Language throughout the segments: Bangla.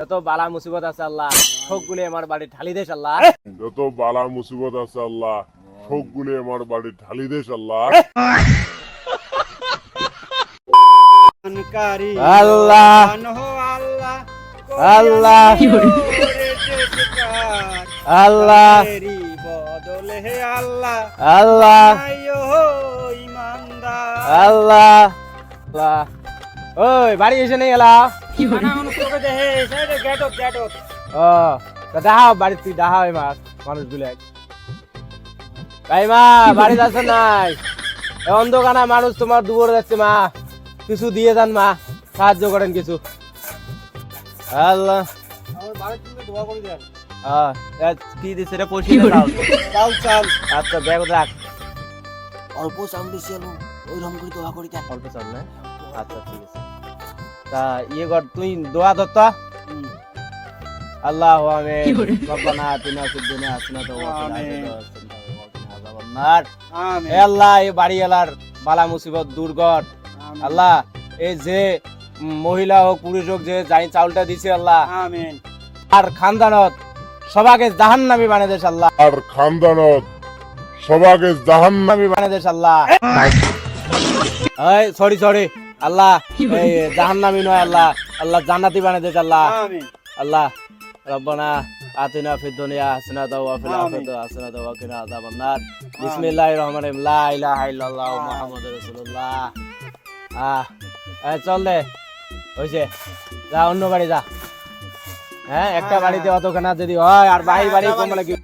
যত বালা মুসিবত আছে আল্লাহ। সবগুলি আমার বাড়ি ঢালি দেশ আল্লাহ। যত বালা মুসিবত আছে আল্লাহ। সবগুলি আমার বাড়ি ঢালি দেশ আল্লাহ। আল্লাহ। আল্লাহ। আল্লাহ। আল্লাহ। হে আল্লাহ। আল্লাহ। আল্লাহ। ওই বাড়ি এসে নেই এলা। বাড়ি তুই দেখাও এই মাছ মানুষগুলো ভাই মা বাড়ি যাচ্ছে নাই। অন্ধকানা মানুষ তোমার দুপুরে যাচ্ছে মা। কিছু দিয়ে যান মা। সাহায্য করেন কিছু। আল্লাহ। কি দিচ্ছে পয়সা চাল চাল। আচ্ছা ব্যাগ রাখ। অল্প চাউল দিছি আলু ওই রকম করে দোয়া করি অল্প চাল না? আচ্ছা ঠিক আছে। তা ইয়ে কর তুই দোয়া দত্তা আল্লাহ আমিন। রব্বানা আতিনা ফিদ দুনিয়া হাসানাতাও ওয়া ফিল আখিরাতি আমিন। আল্লাহ এই বাড়ি এলার বালা মুসিবত দূর কর। আল্লাহ এই যে মহিলা হোক পুরুষ হোক যে যাই চাউলটা দিছে আল্লাহ। আমিন। আর খানদানত সবাকে জাহান্নামী বানিয়ে দেশ আল্লাহ। আর খানদানত সবাকে জাহান জাহান্নামী বানিয়ে দেশ আল্লাহ। এই সরি সরি আল্লাহ জাহান্নামী নয় আল্লাহ আল্লাহ জান্নাতি বানিয়ে দেশ আল্লাহ। আল্লাহ রব্বানা আতিনা ফিদ দুনিয়া হাসানাতাও ওয়া ফিল আমিন। আখিরাতি হাসানাতাও ওয়া কিনা আযাবান নার বিসমিল্লাহির রহমানির রহিম। লা ইলাহা ইল্লাল্লাহু মুহাম্মাদুর রাসূলুল্লাহ। আহ এই চল দে। হইছে যা অন্য বাড়ি যা। হ্যাঁ একটা বাড়িতে অতখানা যদি হয় আর বাড়ি বাড়ি কমলে কি?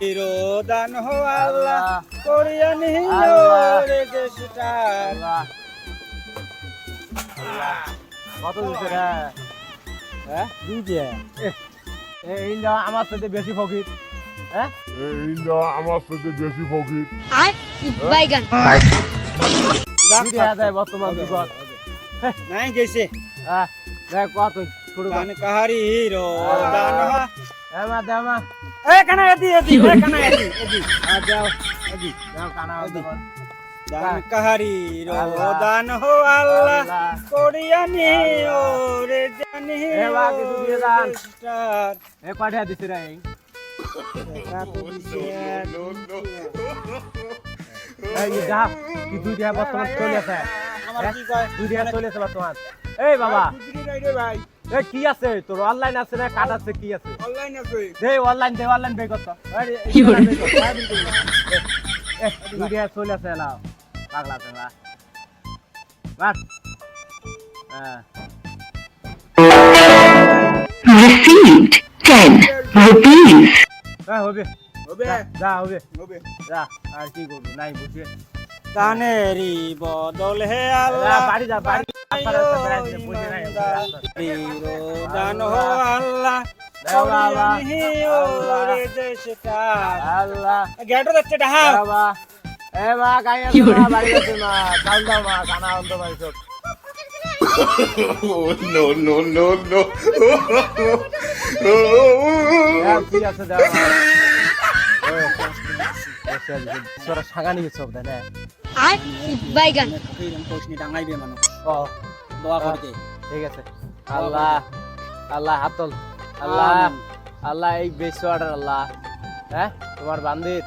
দান হো আল্লাহ করিয়া নিও রে দেশটা। আল্লাহ। কত দিছে রে? হ্যাঁ? দুইটা। এই না আমার সাথে বেশি ফকির। হ্যাঁ? এই না আমার সাথে বেশি ফকির। আর বাইগান। দুটি হাজার বর্তমান যুগত নাই গেছে। হ্যাঁ দেখ কত কর। দান কাহারি হিরো দান হো। এমা এ কানা এদি এদি এ কানা এদি এদি। আর যাও এদি যাও কানা এদি। দেবো দান কাহারি দান হো আল্লাহ আল্লাহ। করিয়া নিও রে জানি এ বা কিছু দিয়ে দান। স্টার এ পাঠিয়ে দিছি রে। এই যা কি দুই দিয়া বর্তমান চলে আছে। আমার কি কয়? দুই দিয়া চলে আছে বর্তমান। এই বাবা। বুঝলি নাই রে ভাই। এ কি আছে? তোর অনলাইন আছে না কাট আছে? কি আছে? অনলাইন আছে। দে অনলাইন দে অনলাইন বে কত কি করে? দুই দিয়া চলে আছে না পাগলা না বাট হ্যাঁ। Received 10 rupees. হ্যাঁ হবে। হবে। যা, হবে। হবে। যা আর কি করব নাই বুঝে। কানেরি বদল হে আল্লাহ। বাড়ি যা বাড়ি। দান হো আল্লাহ। আল্লাহ। গেটো যাচ্ছে ডাহা এ মা মা বাড়ি আছে মা চাল দাও মা খানা অন্ত বাড়ি সব ঠিক আছে দাও মা। ওই, তোরা সাগানি সব দেয় আর বাইগান। কোশনি ডাঙাইবে মানুষ ও দোয়া করতে ঠিক আছে। আল্লাহ আল্লাহ হাতল। আল্লাহ আল্লাহ এই বেশ অর্ডার আল্লাহ। হ্যাঁ তোমার বান্দির।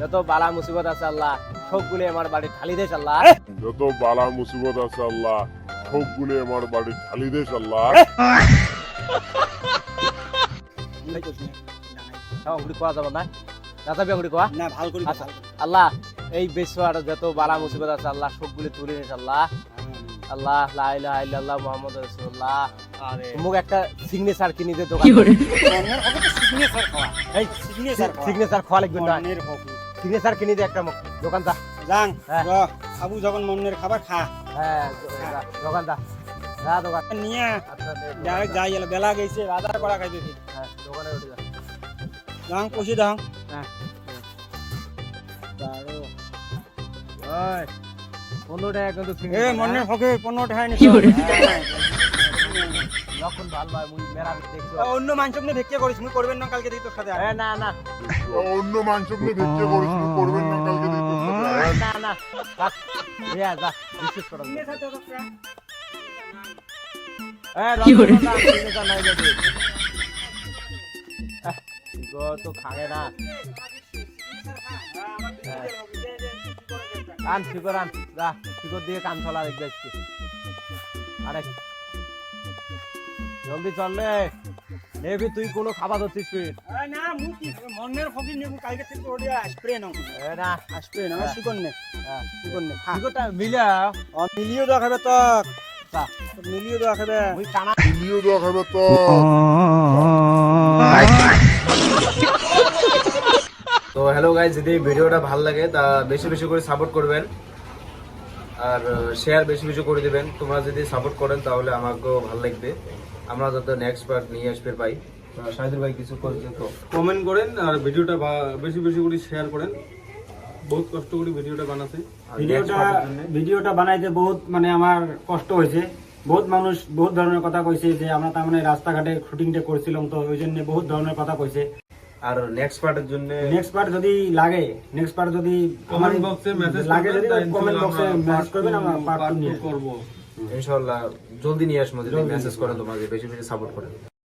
যত বালা মুসিবত আছে আল্লাহ সবগুলি আমার বাড়ি ঢালি দেশ আল্লাহ। যত বালা মুসিবত আছে আল্লাহ সবগুলি আমার বাড়ি ঢালি দেশ আল্লাহ। কোয়া যাব না? কোয়া না ভালো করি আচ্ছা আল্লাহ এই বেশওয়ার যত বালা মুসিবত আছে আল্লাহ সবগুলি তুলে নিস আল্লাহ। আল্লাহ লা ইলাহা ইল্লাল্লাহ মুহাম্মাদুর রাসূলুল্লাহ আরে। মুখ একটা সিগনেচার কিনে দে দোকান সিগনেচার খাওয়া। এই সিগনেচার সিগনেচার খোয়া লাগবে না। সিগনেচার কিনে দে একটা মুখ দোকান দা যাং হ্যাঁ। আবু যখন মনের খাবার খা। হ্যাঁ দা- দোকান দা যা দোকান। নিয়ে আচ্ছা দে, দোকান ডাইরেক্ট যাই গেল বেলা গেছে বাজার করা খাইবে হ্যাঁ দোকানে উঠে যা। যাং পয়সা দাও। হ্যাঁ। বারো ওই পনেরো টাকা কিন্তু এ হ্যাঁ? পনেরো টাকা নিছ। কি ভালো হয় মুই মেরা দেখছ। অন্য মানুষ নিয়ে ভেক্ষে করিস মুই করবেন না কালকে দিই তোর সাথে এ না না। অন্য মানুষকে ভিক্ষে করিস তুই করবেন না কালকে দিই তোর সাথে এ, না না। থাক, যা যা বিশ্বাস করো। যদি এহ, গো তো খাগে না। আন শিকর আন। যা শিকর দিয়ে কান চলা দেখবে আজকে। আরে জলদি চললে নেবি তুই কোনো খাবার ধরছিস তুই। না মু কি? মনের ফকির নেবু কালকে থেকে ওডিয়া স্প্রে নাও। এ না। স্প্রে নাও শিকন নে হ্যাঁ। শিকন নে শিকরটা মিলে অ মিলিও দেওয়া খাবে তক যা। মিলিও দেওয়া খাবে। ওই কানা ভিডিও দেখাবে তো তো হ্যালো গাইজ যদি ভিডিওটা ভালো লাগে তা বেশি বেশি করে সাপোর্ট করবেন। আর শেয়ার বেশি বেশি করে দিবেন। তোমরা যদি সাপোর্ট করেন তাহলে আমাকেও ভালো লাগবে। আমরা যাতে নেক্সট পার্ট নিয়ে আসবে পাই শাহিদুল ভাই কিছু করছেন তো কমেন্ট করেন আর ভিডিওটা বেশি বেশি করে শেয়ার করেন। বহুত কষ্ট করে ভিডিওটা বানাতে ভিডিওটা ভিডিওটা বানাইতে বহুত মানে আমার কষ্ট হয়েছে। বহুত মানুষ বহুত ধরনের কথা কইছে যে আমরা তার মানে রাস্তাঘাটে শুটিংটা করছিলাম তো ওই জন্য বহুত ধরনের কথা কইছে। আর নেক্সট পার্টের জন্য নেক্সট পার্ট যদি লাগে নেক্সট পার্ট যদি কমেন্ট বক্সে মেসেজ লাগে যদি কমেন্ট বক্সে মেসেজ করবেন আমরা পার্ট টু নিয়ে করব। ইনশাল্লাহ জলদি নিয়ে আসব মেসেজ করেন তোমাকে বেশি বেশি সাপোর্ট করেন।